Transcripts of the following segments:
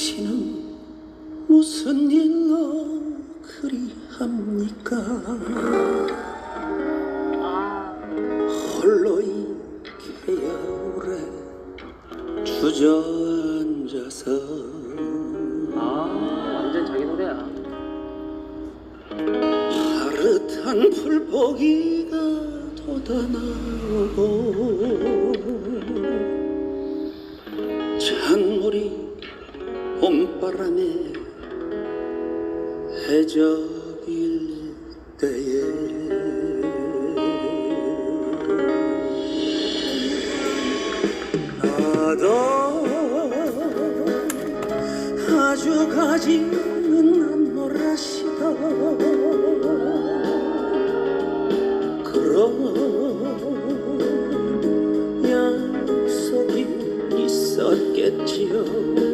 당신은 무슨 일로 그리합니까 홀로 이 개야울에 주저앉아서 아 완전 자기 노래야. 파릇한 풀포기가 돋아나오고 찬물이 봄 바람에 해적일 때에 나도 아주 가지는 않노라시다 그런 약속이 있었겠지요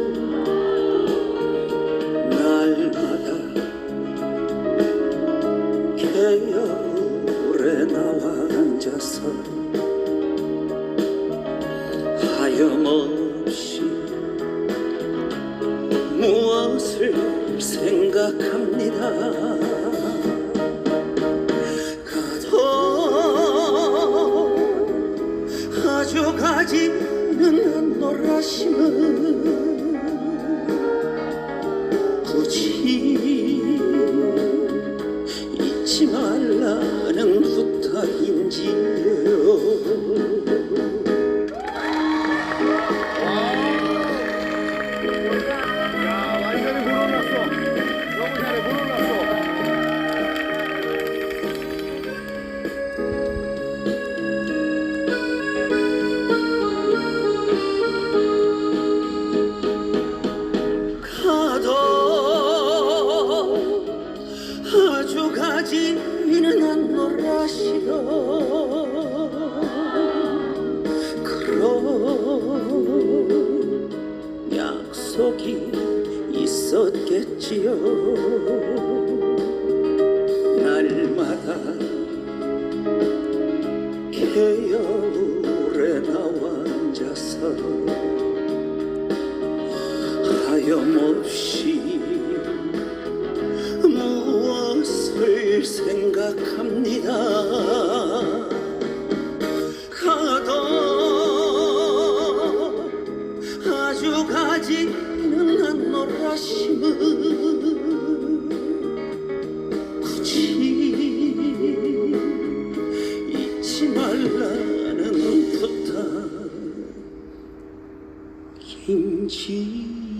하염없이 무엇을 생각합니다. 가도 아주 가지는 않노라심은 야 완전히 물어났어 너무 잘해 물어났어 가도 아주 가지는 않노라시도 속이 있었겠지요. 날마다 개울에 나와 앉아서 하염없이 무엇을 생각합니다 않노라심은 굳이 잊지 말라는 부탁 김지요